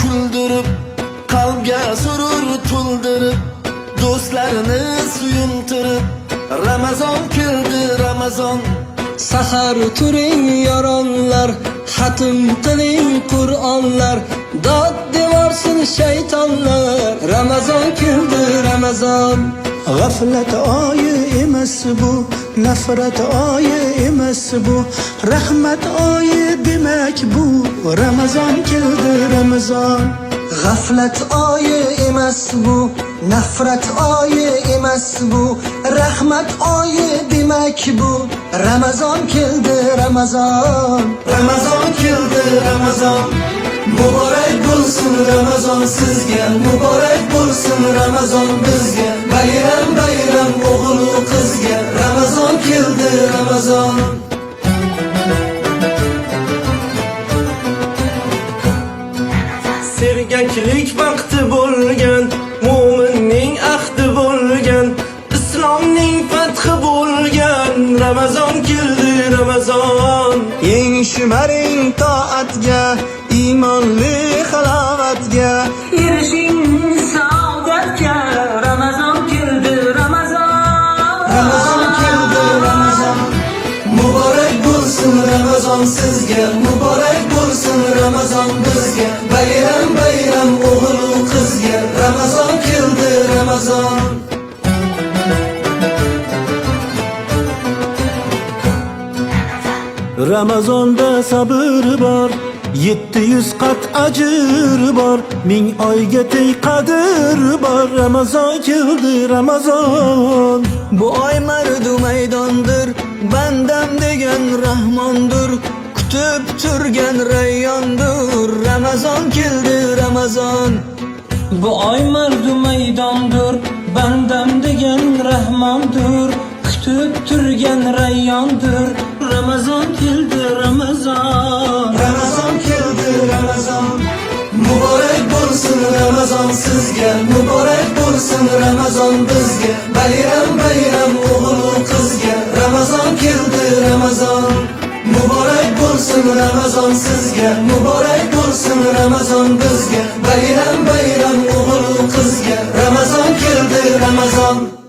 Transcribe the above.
to'ldirib qalbga surur to'ldirib do'stlarni suyuntirib ramazon keldi ramazon. Sahar turing yoronlar Xatm qiling Qur'onlar. Dod devorsin shaytonlar. Ramazon keldi Ramazon G'aflat oyi emas bu, nafrat oyi emas bu, rahmat oyi demak bu. Ramazon keldi Ramazon. G'aflat oyi emas bu Nafrat oyi emas bu. Rahmat oyi demak bu Ramazon keldi Ramazon ramazon keldi ramazon muborak bo'lsin ramazon sizga muborak bo'lsin ramazon bizga bayram bayram sergaklik vaqti bo'lgan mo'minning ahdi bo'lgan islomning fathi bo'lgan. Ramazon keldi ramazon. Eng shimaring toatga Imonli halovatga. Erishing saodatga Ramazon keldi Ramazon. Ramazon keldi ramazon. Muborak bo'lsin ramazon sizga muborak bo'lsin ramazon bizga bayram bayram o'g'lu qizga ramazon keldi ramazon Ramazonda sabr bor, 700 qat ajr bor, ming oyga teng qadr bor. Ramazon keldi Ramazon. Bu oy mardu maydondir Bandam degan rahmondir Kutib turgan rayyondir Ramazon keldi Ramazon Bu oy mardu maydondir Bandam degan rahmondir Kutib turgan rayyondir Ramazon keldi Ramazon ramazon keldi ramazon muborak bo'lsin ramazon sizga muborak bo'lsin ramazon bizga bayram bayram o'g'lu muborak bo'lsin ramazon sizga muborak bo'lsin ramazon bizga bayram bayram o'g'lu qizga ramazon keldi ramazon